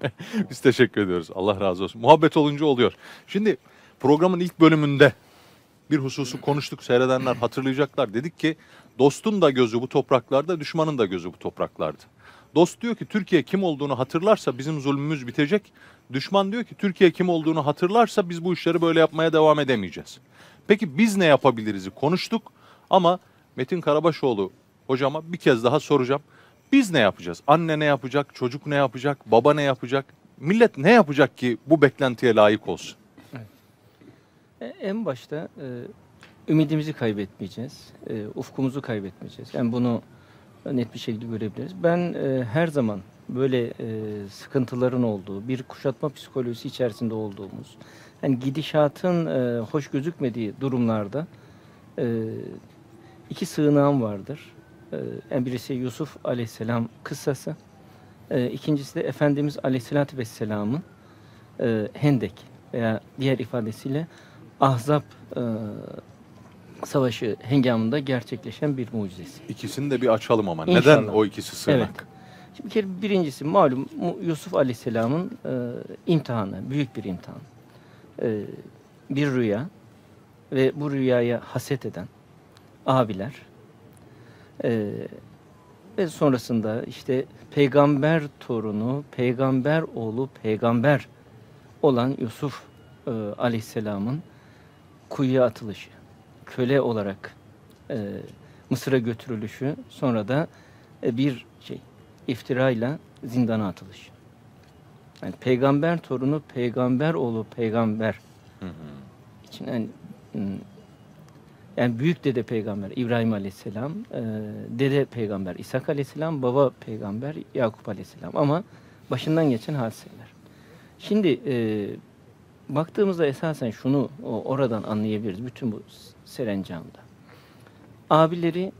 Biz teşekkür ediyoruz. Allah razı olsun. Muhabbet olunca oluyor. Şimdi programın ilk bölümünde bir hususu konuştuk. Seyredenler hatırlayacaklar. Dedik ki dostun da gözü bu topraklarda, düşmanın da gözü bu topraklarda. Dost diyor ki Türkiye kim olduğunu hatırlarsa bizim zulmümüz bitecek. Düşman diyor ki Türkiye kim olduğunu hatırlarsa biz bu işleri böyle yapmaya devam edemeyeceğiz. Peki biz ne yapabiliriz'i konuştuk ama Metin Karabaşoğlu hocama bir kez daha soracağım. Biz ne yapacağız? Anne ne yapacak? Çocuk ne yapacak? Baba ne yapacak? Millet ne yapacak ki bu beklentiye layık olsun? E, En başta e, ümidimizi kaybetmeyeceğiz, e, ufkumuzu kaybetmeyeceğiz. Yani bunu net bir şekilde görebiliriz. Ben e, her zaman böyle e, sıkıntıların olduğu, bir kuşatma psikolojisi içerisinde olduğumuz, yani gidişatın e, hoş gözükmediği durumlarda e, iki sığınağım vardır. E, en birisi Yusuf Aleyhisselam kıssası, e, ikincisi de Efendimiz Aleyhisselatü Vesselam'ın e, Hendek veya diğer ifadesiyle Ahzab e, savaşı hengamında gerçekleşen bir mucizesi. İkisini de bir açalım ama. İnşallah. Neden o ikisi sığınak? Evet. Şimdi bir kere birincisi malum Yusuf Aleyhisselam'ın e, imtihanı, büyük bir imtihan. E, bir rüya ve bu rüyaya haset eden abiler e, ve sonrasında işte peygamber torunu, peygamber oğlu, peygamber olan Yusuf e, Aleyhisselam'ın kuyuya atılışı, köle olarak e, Mısır'a götürülüşü, sonra da e, bir şey iftirayla zindana atılış. Yani peygamber torunu, peygamber oğlu, peygamber Hı hı. için yani, hmm, yani büyük dede peygamber İbrahim Aleyhisselam, e, dede peygamber İshak Aleyhisselam, baba peygamber Yakup Aleyhisselam ama başından geçen hadiseler. Şimdi e, baktığımızda esasen şunu oradan anlayabiliriz bütün bu serencamda. Abileri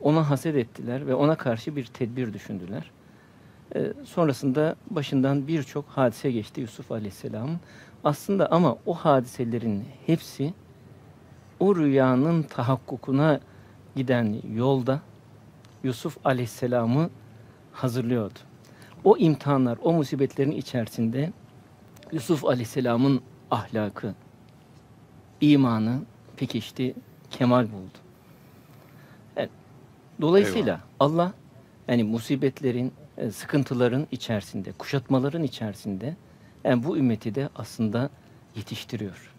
ona haset ettiler ve ona karşı bir tedbir düşündüler. Ee, sonrasında başından birçok hadise geçti Yusuf Aleyhisselam'ın. Aslında ama o hadiselerin hepsi o rüyanın tahakkukuna giden yolda Yusuf Aleyhisselam'ı hazırlıyordu. O imtihanlar, o musibetlerin içerisinde Yusuf Aleyhisselam'ın ahlakı, imanı pekişti, kemal buldu. Yani, dolayısıyla Eyvallah. Allah yani musibetlerin, e, sıkıntıların içerisinde, kuşatmaların içerisinde yani bu ümmeti de aslında yetiştiriyor.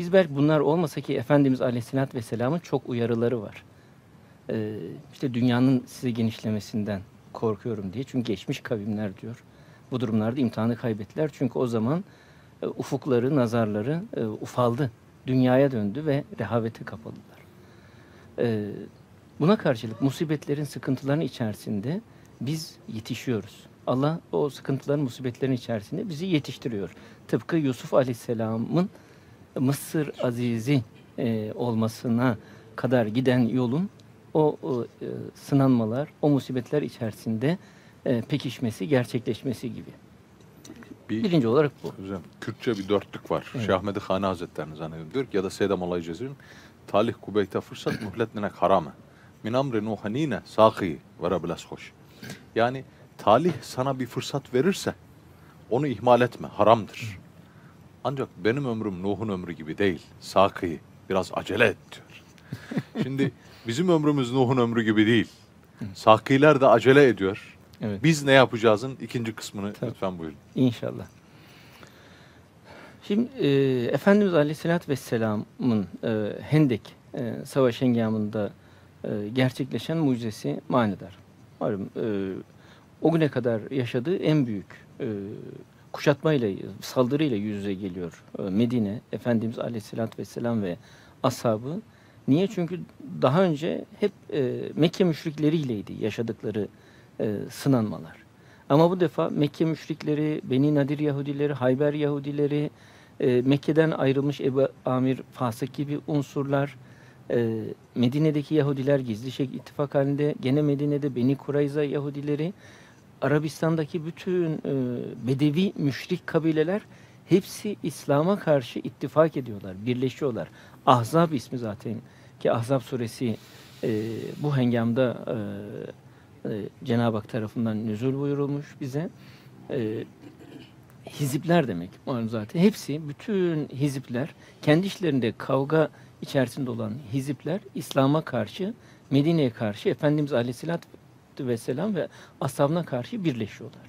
Biz belki bunlar olmasa ki Efendimiz Aleyhisselatü Vesselam'ın çok uyarıları var. Ee, işte dünyanın size genişlemesinden korkuyorum diye. Çünkü geçmiş kavimler diyor. Bu durumlarda imtihanı kaybettiler. Çünkü o zaman e, ufukları, nazarları e, ufaldı. Dünyaya döndü ve rehavete kapıldılar. Ee, buna karşılık musibetlerin, sıkıntıların içerisinde biz yetişiyoruz. Allah o sıkıntıların, musibetlerin içerisinde bizi yetiştiriyor. Tıpkı Yusuf Aleyhisselam'ın Mısır azizi e, olmasına kadar giden yolun o, o, e, sınanmalar, o musibetler içerisinde e, pekişmesi, gerçekleşmesi gibi. Bir, Birinci olarak bu. Hocam, Kürtçe bir dörtlük var. Evet. Ahmet Hane Hazretleri'nin zannediyorum. Diyor ki ya da Seyyidem Olay Cezir'in talih kubeyte fırsat muhletlinek harame. Min amri nuhanine saki ve rablas hoş. Yani talih sana bir fırsat verirse onu ihmal etme. Haramdır. Ancak benim ömrüm Nuh'un ömrü gibi değil. Saki biraz acele et diyor. Şimdi bizim ömrümüz Nuh'un ömrü gibi değil. Sakiler de acele ediyor. Evet. Biz ne yapacağızın ikinci kısmını Tabii. lütfen buyurun. İnşallah. Şimdi e, Efendimiz Aleyhisselatü Vesselam'ın e, Hendek e, savaş hengamında e, gerçekleşen mucizesi manidar. Malum e, o güne kadar yaşadığı en büyük e, kuşatmayla, saldırıyla yüz yüze geliyor e, Medine. Efendimiz Aleyhisselatü Vesselam ve ashabı. Niye? Çünkü daha önce hep e, Mekke müşrikleriyleydi yaşadıkları e, sınanmalar. Ama bu defa Mekke müşrikleri, Beni Nadir Yahudileri, Hayber Yahudileri, e, Mekke'den ayrılmış Ebu Amir Fasık gibi unsurlar, e, Medine'deki Yahudiler gizli şey ittifak halinde, gene Medine'de Beni Kurayza Yahudileri, Arabistan'daki bütün e, Bedevi müşrik kabileler hepsi İslam'a karşı ittifak ediyorlar, birleşiyorlar. Ahzab ismi zaten ki Ahzab suresi e, bu hengamda e, Cenab-ı Hak tarafından nüzul buyurulmuş bize. Hizipler demek zaten. Hepsi, bütün hizipler, kendi işlerinde kavga içerisinde olan hizipler İslam'a karşı, Medine'ye karşı Efendimiz Aleyhisselatü Vesselam ve ashabına karşı birleşiyorlar.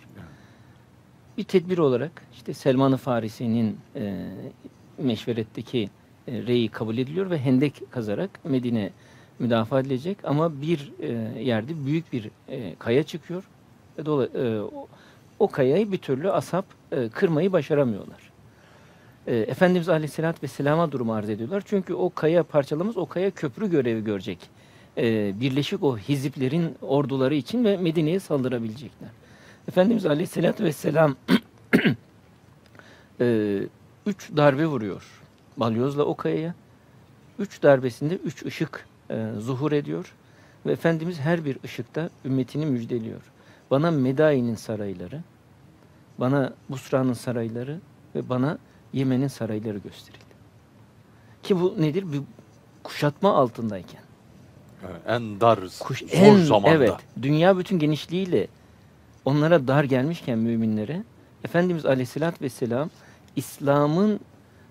Bir tedbir olarak işte Selman-ı Farisi'nin e, meşveretteki e, reyi kabul ediliyor ve hendek kazarak Medine müdafaa edilecek ama bir e, yerde büyük bir e, kaya çıkıyor ve dola, e, o, o kayayı bir türlü ashab e, kırmayı başaramıyorlar. E, Efendimiz Aleyhisselatü Vesselam'a durumu arz ediyorlar. Çünkü o kaya parçalamız o kaya köprü görevi görecek. E, birleşik o hiziplerin orduları için ve Medine'ye saldırabilecekler. Efendimiz Aleyhisselatü Vesselam e, üç darbe vuruyor balyozla o kayaya. Üç darbesinde üç ışık e, zuhur ediyor. Ve Efendimiz her bir ışıkta ümmetini müjdeliyor. Bana Medai'nin sarayları, bana Busra'nın sarayları ve bana Yemen'in sarayları gösterildi. Ki bu nedir? Bir kuşatma altındayken. Evet, en dar, Kuş, zor en, zamanda. Evet, dünya bütün genişliğiyle onlara dar gelmişken müminlere Efendimiz Aleyhisselatü Vesselam İslam'ın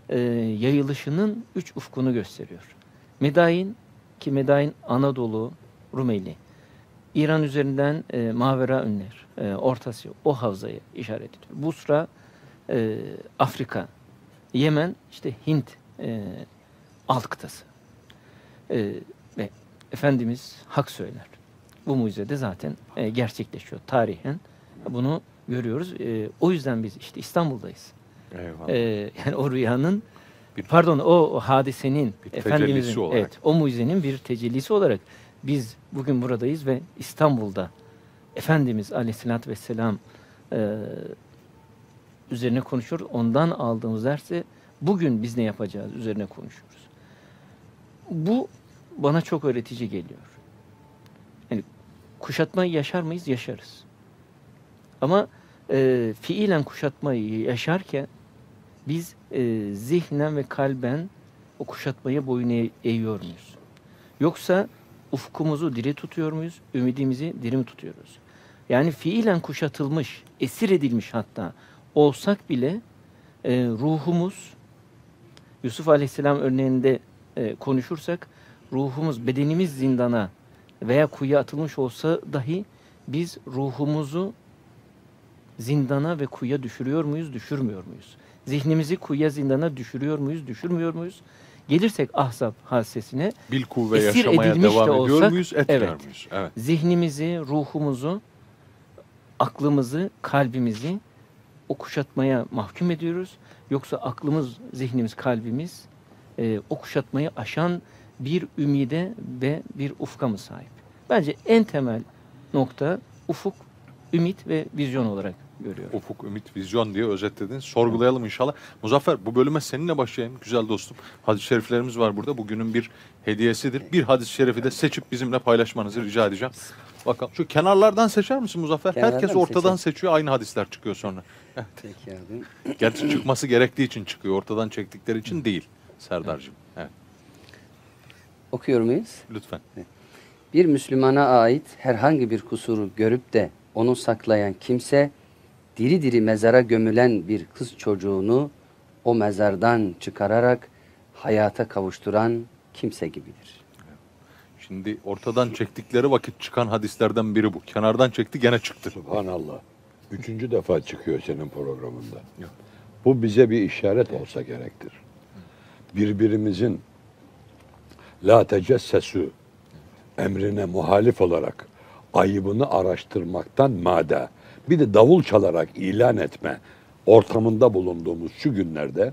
e, yayılışının üç ufkunu gösteriyor. Medain ki Medain Anadolu, Rumeli. İran üzerinden e, Mavera Ünler, e, Orta Asya, o havzayı işaret ediyor. Busra, e, Afrika. Yemen, işte Hint e, alt kıtası. E, Efendimiz hak söyler. Bu mucize zaten e, gerçekleşiyor tarihen. Bunu görüyoruz. E, o yüzden biz işte İstanbul'dayız. Eyvallah. E, yani o rüyanın Bir- pardon o, o hadisenin Bir Efendimizin olarak. evet o mucizenin bir tecellisi olarak biz bugün buradayız ve İstanbul'da Efendimiz Aleyhisselatü Vesselam e, üzerine konuşuyoruz. Ondan aldığımız dersi bugün biz ne yapacağız üzerine konuşuyoruz. Bu bana çok öğretici geliyor. Yani kuşatmayı yaşar mıyız? Yaşarız. Ama e, fiilen kuşatmayı yaşarken biz e, zihnen ve kalben o kuşatmaya boyun eğ- eğiyor muyuz? Yoksa ufkumuzu diri tutuyor muyuz? Ümidimizi diri mi tutuyoruz? Yani fiilen kuşatılmış, esir edilmiş hatta olsak bile e, ruhumuz Yusuf Aleyhisselam örneğinde e, konuşursak ruhumuz, bedenimiz zindana veya kuyuya atılmış olsa dahi biz ruhumuzu zindana ve kuyuya düşürüyor muyuz, düşürmüyor muyuz? Zihnimizi kuyuya zindana düşürüyor muyuz, düşürmüyor muyuz? Gelirsek ahzab hadisesine Bil kuvve esir yaşamaya edilmiş de devam ediyor olsak, muyuz, etmiyor evet. muyuz? Evet. zihnimizi, ruhumuzu, aklımızı, kalbimizi o kuşatmaya mahkum ediyoruz. Yoksa aklımız, zihnimiz, kalbimiz e, o kuşatmayı aşan bir ümide ve bir ufka mı sahip? Bence en temel nokta ufuk, ümit ve vizyon olarak görüyorum. Ufuk, ümit, vizyon diye özetledin. Sorgulayalım inşallah. Muzaffer bu bölüme seninle başlayayım güzel dostum. Hadis-i şeriflerimiz var burada. Bugünün bir hediyesidir. Bir hadis-i şerifi de seçip bizimle paylaşmanızı rica edeceğim. Bakalım şu kenarlardan seçer misin Muzaffer? Kenarlardan Herkes ortadan seçeyim? seçiyor aynı hadisler çıkıyor sonra. Peki abi. Gerçi çıkması gerektiği için çıkıyor. Ortadan çektikleri için değil Serdar'cığım. Evet Okuyor muyuz? lütfen. Bir Müslümana ait herhangi bir kusuru görüp de onu saklayan kimse diri diri mezara gömülen bir kız çocuğunu o mezardan çıkararak hayata kavuşturan kimse gibidir. Şimdi ortadan çektikleri vakit çıkan hadislerden biri bu. Kenardan çekti gene çıktı. Subhanallah. Üçüncü defa çıkıyor senin programında. Bu bize bir işaret olsa gerektir. Birbirimizin la tecessesu emrine muhalif olarak ayıbını araştırmaktan mada bir de davul çalarak ilan etme ortamında bulunduğumuz şu günlerde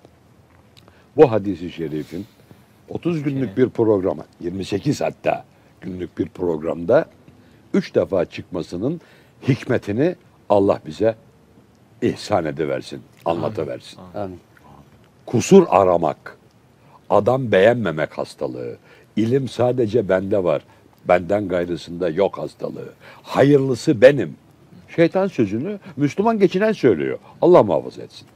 bu hadisi şerifin 30 günlük bir programa 28 hatta günlük bir programda üç defa çıkmasının hikmetini Allah bize ihsan ediversin, anlatıversin. Amin. Kusur aramak, adam beğenmemek hastalığı, ilim sadece bende var, benden gayrısında yok hastalığı. Hayırlısı benim. Şeytan sözünü Müslüman geçinen söylüyor. Allah muhafaza etsin.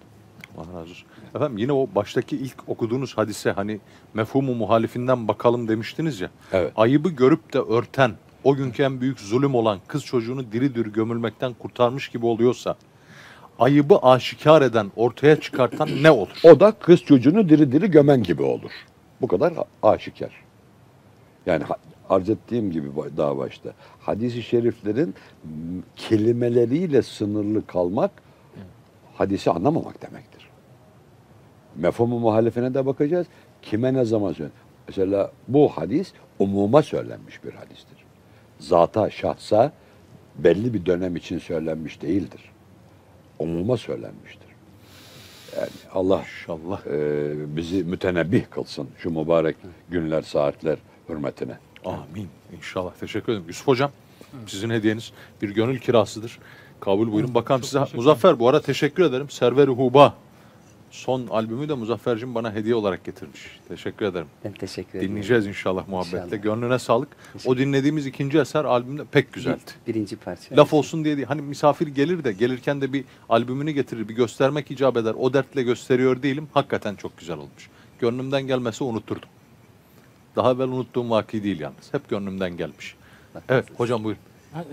Allah razı olsun. Efendim yine o baştaki ilk okuduğunuz hadise hani mefhumu muhalifinden bakalım demiştiniz ya. Evet. Ayıbı görüp de örten o günkü en büyük zulüm olan kız çocuğunu diri diri gömülmekten kurtarmış gibi oluyorsa ayıbı aşikar eden, ortaya çıkartan ne olur? O da kız çocuğunu diri diri gömen gibi olur. Bu kadar aşikar. Yani arz ettiğim gibi daha başta. Hadis-i şeriflerin kelimeleriyle sınırlı kalmak hadisi anlamamak demektir. Mefhumu muhalefine de bakacağız. Kime ne zaman söyle. Mesela bu hadis umuma söylenmiş bir hadistir. Zata, şahsa belli bir dönem için söylenmiş değildir. Umuma söylenmiştir. Yani Allah İnşallah. e, bizi mütenebbih kılsın şu mübarek günler, saatler hürmetine. Amin. İnşallah. Teşekkür ederim. Yusuf Hocam sizin hediyeniz bir gönül kirasıdır. Kabul buyurun. Bakalım size. Muzaffer bu ara teşekkür ederim. Server-i Huba son albümü de Muzaffer'cim bana hediye olarak getirmiş. Teşekkür ederim. Ben teşekkür ederim. Dinleyeceğiz inşallah muhabbetle. İnşallah. Gönlüne sağlık. O dinlediğimiz ikinci eser albümde pek güzeldi. Birinci parça. Laf olsun diye değil. Hani misafir gelir de gelirken de bir albümünü getirir, bir göstermek icap eder. O dertle gösteriyor değilim. Hakikaten çok güzel olmuş. Gönlümden gelmese unuturdum. Daha evvel unuttuğum vaki değil yalnız. Hep gönlümden gelmiş. Evet hocam buyurun.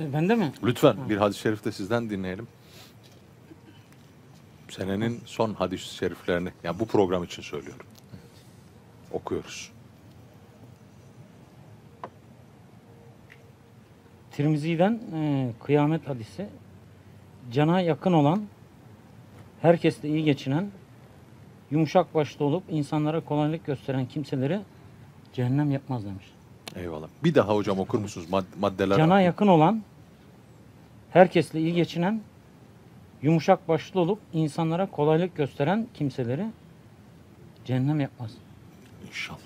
E, Bende mi? Lütfen bir hadis-i şerif de sizden dinleyelim. Senenin son hadis-i şeriflerini, yani bu program için söylüyorum. Okuyoruz. Tirmizi'den e, kıyamet hadisi. Cana yakın olan, herkesle iyi geçinen, yumuşak başlı olup insanlara kolaylık gösteren kimseleri cehennem yapmaz demiş. Eyvallah. Bir daha hocam okur musunuz mad- maddeler? Cana yakın olan, herkesle iyi geçinen, yumuşak başlı olup insanlara kolaylık gösteren kimseleri cehennem yapmaz. İnşallah.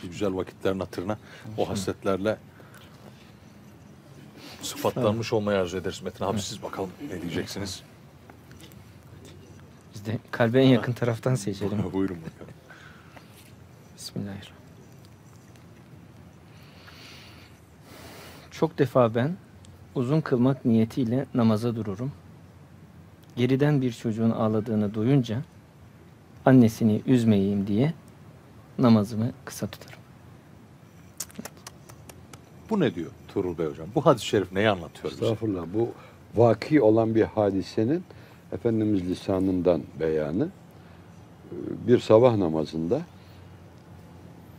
Şu güzel vakitlerin hatırına o hasletlerle sıfatlanmış olmayı arzu ederiz. Metin abi siz bakalım ne diyeceksiniz? Biz de kalbe en yakın taraftan seçelim. Buyurun bakalım. Bismillahirrahmanirrahim. Çok defa ben uzun kılmak niyetiyle namaza dururum. Geriden bir çocuğun ağladığını duyunca annesini üzmeyeyim diye namazımı kısa tutarım. Bu ne diyor Tuğrul Bey hocam? Bu hadis-i şerif neyi anlatıyor bize? Estağfurullah. Bu vaki olan bir hadisenin Efendimiz lisanından beyanı bir sabah namazında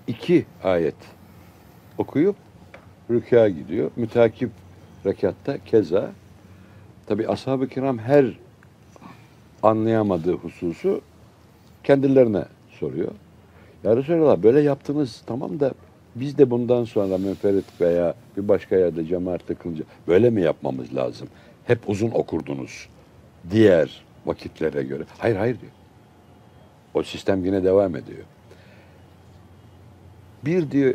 iki ayet okuyup rükâ gidiyor. Mütakip rekatta keza tabi ashab-ı kiram her anlayamadığı hususu kendilerine soruyor. Ya Resulallah böyle yaptınız tamam da biz de bundan sonra menferit veya bir başka yerde cemaatle kılınca böyle mi yapmamız lazım? Hep uzun okurdunuz diğer vakitlere göre. Hayır hayır diyor. O sistem yine devam ediyor. Bir diyor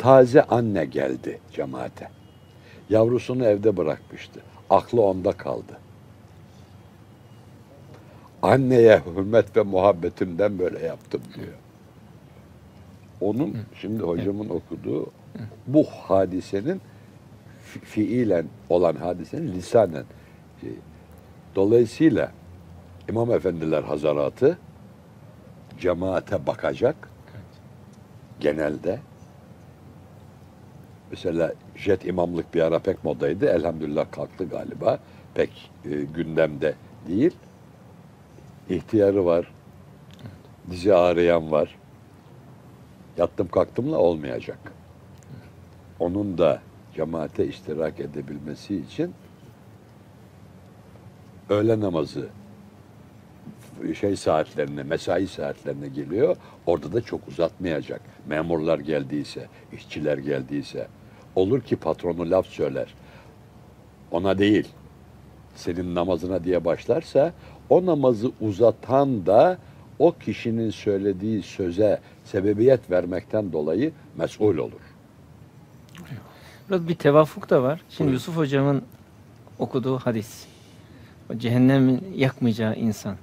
taze anne geldi cemaate. Yavrusunu evde bırakmıştı. Aklı onda kaldı. Anneye hürmet ve muhabbetimden böyle yaptım diyor. Onun şimdi hocamın okuduğu bu hadisenin fi- fiilen olan hadisenin lisanen. şey. Dolayısıyla İmam Efendiler Hazaratı cemaate bakacak genelde. Mesela jet imamlık bir ara pek modaydı. Elhamdülillah kalktı galiba. Pek e, gündemde değil. İhtiyarı var. Dizi ağrıyan var. Yattım kalktımla olmayacak. Onun da cemaate iştirak edebilmesi için öğle namazı şey saatlerine, mesai saatlerine geliyor. Orada da çok uzatmayacak. Memurlar geldiyse, işçiler geldiyse. Olur ki patronu laf söyler. Ona değil, senin namazına diye başlarsa o namazı uzatan da o kişinin söylediği söze sebebiyet vermekten dolayı mesul olur. Burada bir tevafuk da var. Şimdi Buyurun. Yusuf hocamın okuduğu hadis. O cehennemin yakmayacağı insan.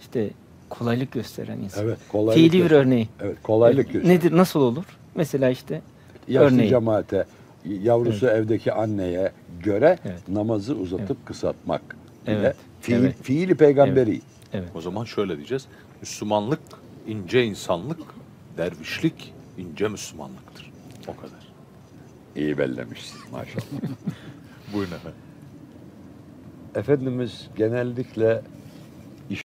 İşte kolaylık gösteren insan. Evet, kolaylık Fiili bir örneği. Evet, kolaylık Evet, göster. Nedir, nasıl olur? Mesela işte Yaşlı örneği. cemaate, yavrusu evdeki anneye göre Evet. namazı uzatıp kısaltmak. bile Evet, Fiil, evet. Fiili peygamberi. Evet. O zaman şöyle diyeceğiz. Müslümanlık ince insanlık, dervişlik ince Müslümanlıktır. O kadar. İyi bellemişsin maşallah. Buyurun efendim. Efendimiz genellikle